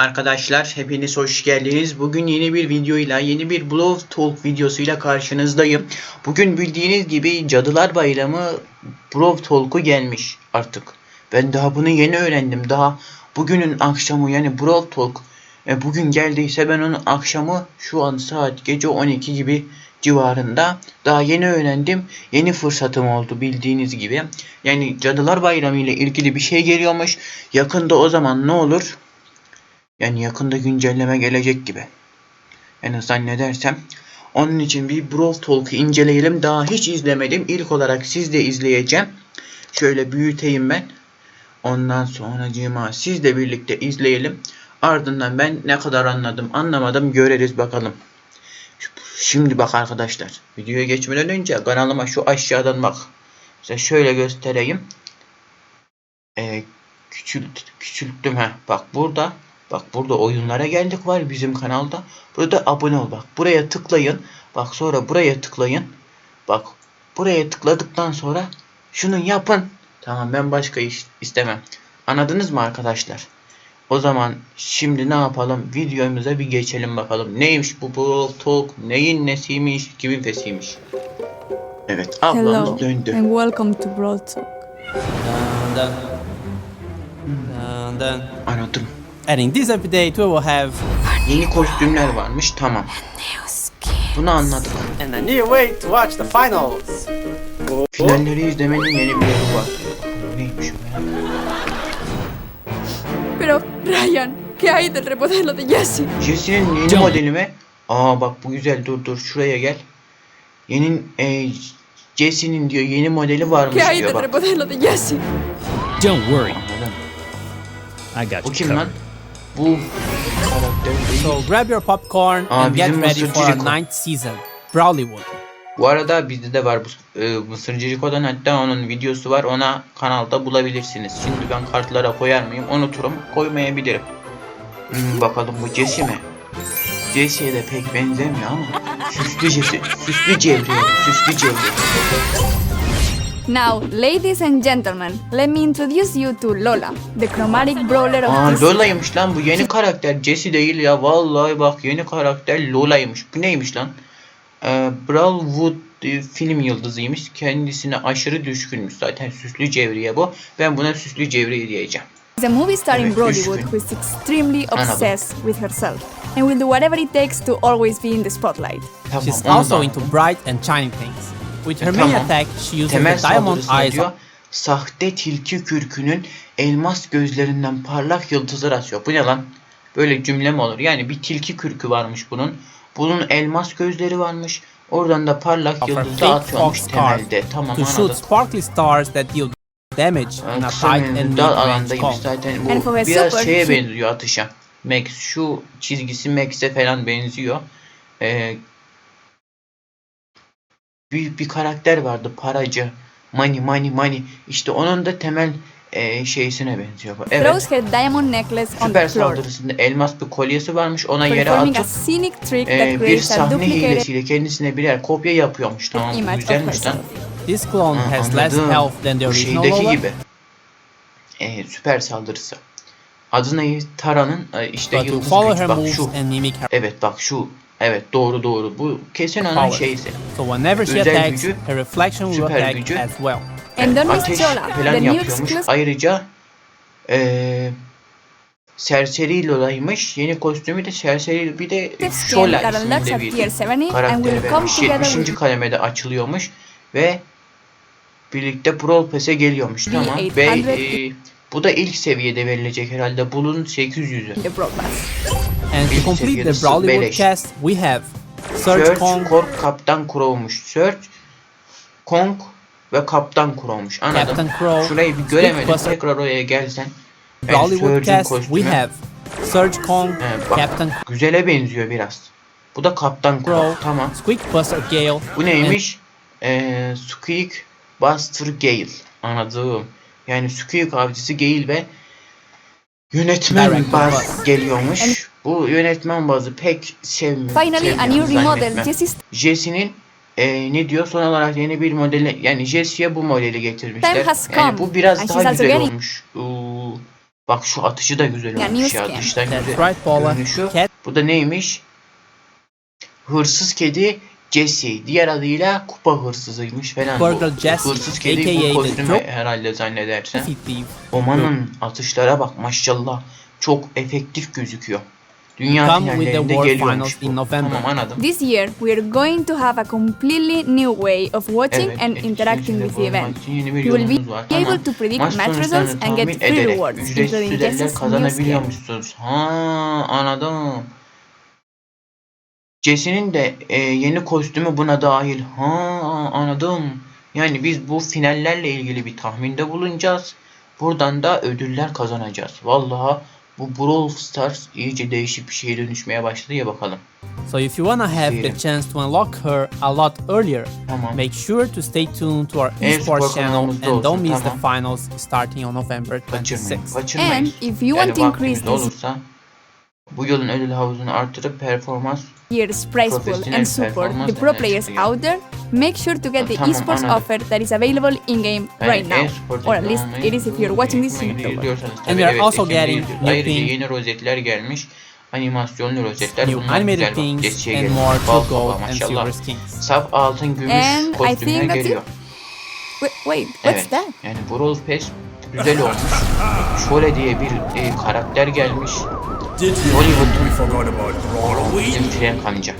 Arkadaşlar hepiniz hoş geldiniz. Bugün yeni bir videoyla, yeni bir Blow Talk videosuyla karşınızdayım. Bugün bildiğiniz gibi Cadılar Bayramı Blow Talk'u gelmiş artık. Ben daha bunu yeni öğrendim. Daha bugünün akşamı yani Blow Talk e, bugün geldiyse ben onun akşamı şu an saat gece 12 gibi civarında daha yeni öğrendim. Yeni fırsatım oldu bildiğiniz gibi. Yani Cadılar Bayramı ile ilgili bir şey geliyormuş. Yakında o zaman ne olur? Yani yakında güncelleme gelecek gibi. Yani zannedersem. Onun için bir Brawl Talk'ı inceleyelim. Daha hiç izlemedim. İlk olarak siz de izleyeceğim. Şöyle büyüteyim ben. Ondan sonracığıma siz de birlikte izleyelim. Ardından ben ne kadar anladım anlamadım göreriz bakalım. Şimdi bak arkadaşlar. Videoya geçmeden önce kanalıma şu aşağıdan bak. Size şöyle göstereyim. Ee, küçült, küçülttüm ha. Bak burada Bak burada oyunlara geldik var bizim kanalda. Burada abone ol bak. Buraya tıklayın. Bak sonra buraya tıklayın. Bak buraya tıkladıktan sonra şunu yapın. Tamam ben başka iş istemem. Anladınız mı arkadaşlar? O zaman şimdi ne yapalım? Videomuza bir geçelim bakalım. Neymiş bu bu talk? Neyin nesiymiş? Kimin fesiymiş? Evet ablamız Hello döndü. and welcome to Brawl Talk. Dun, dun. Dun, dun. Anladım. And in this update we will have Yeni kostümler varmış. Tamam. Bunu anladık. and a new way to watch the finals. Finalleri izlemenin yeni bir yolu var. Neymiş o merak Pero, Ryan, ¿qué hay del remodelo de Jessie? Jesse'nin yeni Can. modeli mi? Aa bak bu güzel dur dur şuraya gel. Yeni e, Jesse'nin diyor yeni modeli varmış ¿Qué hay diyor del bak. remodelo de Jessie? Don't worry, Anladım. I got Bu you kim covered. Bu. So grab your popcorn Aa, and get bizim ready Mısır for our ninth season, Brawlywood. Bu arada bizde de var bu e, Mısır Ciriko'dan hatta onun videosu var ona kanalda bulabilirsiniz. Şimdi ben kartlara koyar mıyım? Unuturum koymayabilirim. Hmm, bakalım bu Jesse mi? Jesse'ye de pek benzemiyor ama süslü Jesse, süslü Cevriye, süslü Cevriye. Now, ladies and gentlemen, let me introduce you to Lola, the chromatic brawler of Aa this Lola'ymış lan bu yeni karakter. Jesse değil ya vallahi bak yeni karakter Lola'ymış. Bu neymiş lan? Ee, Brawlwood e, film yıldızıymış. Kendisine aşırı düşkünmüş. Zaten süslü cevriye bu. Ben buna süslü cevriye diyeceğim. is a movie star in düşkün. who is extremely Anladım. obsessed with herself and will do whatever it takes to always be in the spotlight. Tamam, She's also into bright and shining things. With her main tamam. attack, she uses Temel the diamond saldırısında eyes. diyor. Sahte tilki kürkünün elmas gözlerinden parlak yıldızlar atıyor. Bu ne lan? Böyle cümle mi olur? Yani bir tilki kürkü varmış bunun. Bunun elmas gözleri varmış. Oradan da parlak of her yıldızı atıyormuş fox scarf temelde. Tamam to shoot anladım. sparkly stars that deal damage in a Kısa tight and menzilli dal mid-range zaten. And for Bu biraz super şeye benziyor atışa. Max şu çizgisi Max'e falan benziyor. Ee, bir, bir karakter vardı paracı. Money money money. İşte onun da temel e, şeysine benziyor. bu. Evet. Throws her diamond necklace on Süper the floor, saldırısında elmas bir kolyesi varmış. Ona yere performing a atıp scenic trick e, that bir sahne hilesiyle kendisine birer kopya yapıyormuş. Tamam bu güzelmiş lan. This clone Ha, has less health than the Bu original şeydeki gibi. Ee, süper saldırısı. Adı ne? Tara'nın e, işte yıldız her Bak moves şu. Evet bak şu. Evet doğru doğru. Bu kesin onun şeysi. So whenever she Özel attacks, gücü, her reflection will süper attack gücü. as well. Miss Ateş falan yapıyormuş. Ayrıca eee Serseri Lola'ymış. Yeni kostümü de Serseri bir de Shola isminde bir tier 70 and will karakteri vermiş. together 70. with kademede açılıyormuş ve birlikte Brawl Pass'e geliyormuş. Tamam. 800 Ve eee, bu da ilk seviyede verilecek herhalde. Bunun 800'ü. the Brawl Pass. And to complete the beleş. cast, we have Surge Search, Kong, Kong, Kaptan Crow'muş. Search, Kong ve Kaptan Crow'muş. Anladım. Captain Crow, Şurayı bir göremedim. Tekrar oraya gelsen. Surge'un cast, we kostümü. have Surge Kong, He, bak, Captain Güzele benziyor biraz. Bu da Kaptan Crow. Crow, Tamam. Squeakbuster Gale, Bu neymiş? Ee, Squeak Buster Gale. Anladım. Yani Squeak avcısı Gale ve yönetmen Buzz. geliyormuş. Bu yönetmen Buzz'ı pek sevmiyorum. Finally, a new remodel, Jesse'nin e, ne diyor son olarak yeni bir modeli yani Jesse'ye bu modeli getirmişler. Yani bu biraz daha güzel olmuş. Uuu, Bak şu atışı da güzel Ya, olmuş ya. Dıştan güzel görünüşü. Cat Bu da neymiş? Hırsız kedi Jesse. Diğer adıyla kupa hırsızıymış falan. Burger bu. Jesse, Hırsız kedi aka bu kostümü herhalde zannedersen. Omanın atışlara bak maşallah. Çok efektif gözüküyor. Dünya Come with the finallerinde World geliyormuş Finals bu. in November. Tamam anladım. This year, we are going to have a completely new way of watching Evet, and interacting with the event. You will be var. able Tamam. to predict Maç match results and get free rewards, ücretsiz including Jesse's new kazanabiliyormuşsunuz. Ha anladım. Jesse'nin de e, yeni kostümü buna dahil. Ha anladım. Yani biz bu finallerle ilgili bir tahminde bulunacağız. Buradan da ödüller kazanacağız. Vallahi bu Brawl Stars iyice değişik bir şeye dönüşmeye başladı ya bakalım. So if you wanna have the Diyelim. chance to unlock her a lot earlier, Tamam. make sure to stay tuned to our esports spor channel and don't olsun, miss tamam. the finals starting on November Kaçırmayın. 26th. Kaçırmayın. And if you yani want to increase this olursa bu yılın ödül havuzunu artırıp performans year's Professional and support the pro players out there, make sure to get the Tamam, esports anladım. offer that is available in-game Yani right now. Or at least it is if you're watching this in October. And we are evet, also getting new Ayrıca thing- yeni rozetler gelmiş. Animasyonlu rozetler. New Bunlar animated güzel bak. things Geçişe and more Bal gold and maşallah. silver skins. Saf altın gümüş And I kostümler think that's geliyor. Wait, wait what's Evet. that? Yani Brawl Pass güzel olmuş. Şöyle diye bir e, karakter gelmiş. Did you Hollywood. we forgot about Brawloween? Bizim Frank amca.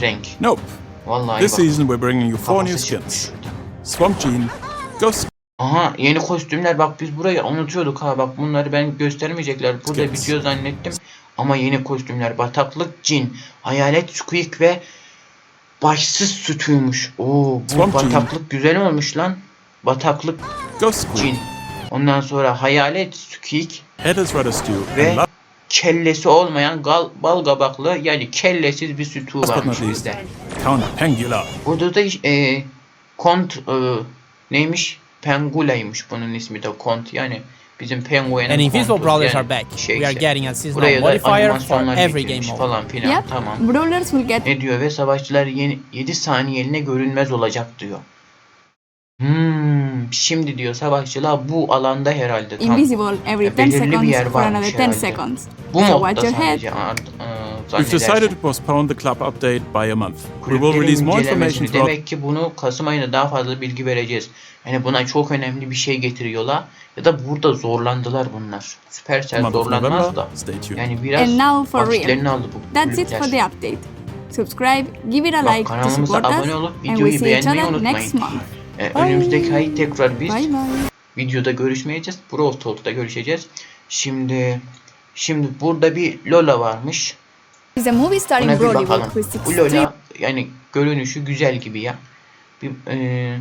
Frank. Nope. Vallahi This bak. season we're bringing you four new kafası skins. Swamp Gene, Ghost Aha yeni kostümler bak biz burayı unutuyorduk ha bak bunları ben göstermeyecekler burada Evet. bitiyor zannettim ama yeni kostümler bataklık cin hayalet squeak ve başsız sütüymüş Oo bu Swamp Gene. bataklık güzel olmuş lan bataklık Ghost cin ondan sonra hayalet squeak Headless Rudder Stew, ve and kellesi olmayan gal, bal kabaklı yani kellesiz bir sütü varmış bizde. burada da e, kont e, neymiş? Pengula'ymış bunun ismi de kont. Yani bizim penguenin And Invisible Brawlers yani are back. şey We are getting a seasonal Buraya da modifier for every game mode. falan filan. Yep, tamam. brawlers will get Ne diyor ve savaşçılar yeni 7 saniyeliğine görünmez olacak diyor. Hmm, şimdi diyor savaşçılar bu alanda herhalde tam. invisible every Ya 10 belirli bir seconds yer for varmış another 10 herhalde. seconds. Bu so modda watch your head. sadece art, e, We've decided to postpone the club update by a month. We will Kulüplerin release more information incelemesini throughout demek ki bunu Kasım ayında daha fazla bilgi vereceğiz. Yani buna çok önemli bir şey getiriyorlar ya da burada zorlandılar bunlar. the month of zorlanmaz November. da. Stay tuned. Yani biraz And now for real. vakitlerini aldı bu That's it kulüpler. for the update. Subscribe, give it a Bak, like to kanalımıza support us, abone olup and videoyu we see each beğenmeyi other next unutmayın. month. Ee, önümüzdeki ay tekrar biz Bye bye. videoda görüşmeyeceğiz. Brawl Talk'ta görüşeceğiz. Şimdi şimdi burada bir Lola varmış. Buna bir bakalım. Bu Lola yani görünüşü güzel gibi ya. Bir, e,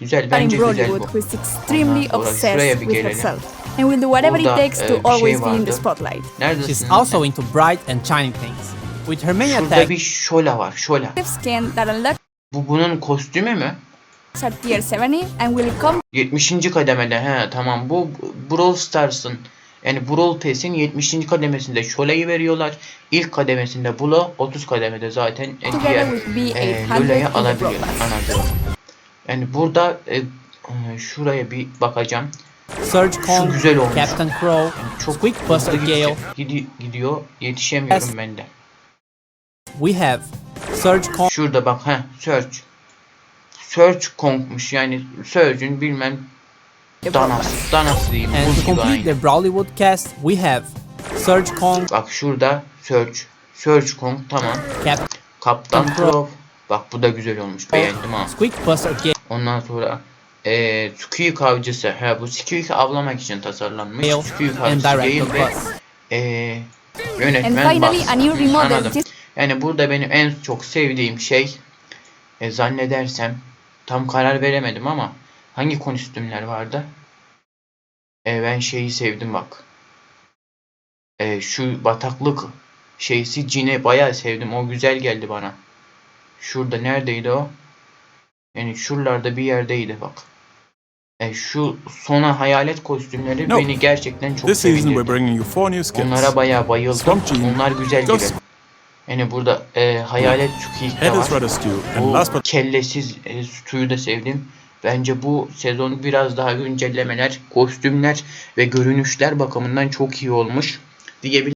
güzel bence güzel bu. Ondan sonra şuraya obsessed bir with gelelim. herself and will do whatever it Burada, takes e, to şey always be in the spotlight. Neredesin? She's also into bright and shining things. With her main Şurada attack, bir Shola var. Unlocks Bu bunun kostümü mü? At tier 70 and will come 70. kademede. He tamam. Bu Brawl Stars'ın yani Brawl Pass'in 70. kademesinde Shola'yı veriyorlar. İlk kademesinde Bula, 30 kademede zaten e, diğer e, B800 Lola'yı in the alabiliyor. Anladım. Yani burada e, şuraya bir bakacağım. Surge Kong, güzel olmuş. Captain Crow, Yani çok Squeak Buster Gale, gidi- gidiyor. Yetişemiyorum ben de. we have Surge Kong, Şurada bak ha Search. Search Kong'muş yani Search'ün bilmem The Brawl danası. Danası diyeyim. and to complete aynı. the Brawlywood cast, we have Surge Kong, Bak şurada Search. Search Kong tamam. Cap, Kaptan. Crow. Bak bu da güzel olmuş. Beğendim ha. Squeak Buster Gale, Ondan sonra eee Squeak avcısı. He bu Squeak avlamak için tasarlanmış. Squeak and avcısı değil ve And yönetmen Buzz. Anladım. Yani burada benim en çok sevdiğim şey e, zannedersem tam karar veremedim ama hangi kostümler vardı? E, ben şeyi sevdim bak. E, şu bataklık şeysi Cine bayağı sevdim. O güzel geldi bana. Şurada neredeydi o? Yani şuralarda bir yerdeydi bak. E, şu sona hayalet kostümleri No. beni gerçekten çok sevindirdi. Onlara bayağı bayıldım. Onlar güzel gibi. Yani burada e, hayalet Headless var. Bu kellesiz e, Stu'yu da sevdim. Bence bu sezon biraz daha güncellemeler, kostümler ve görünüşler bakımından çok iyi olmuş diyebilirim.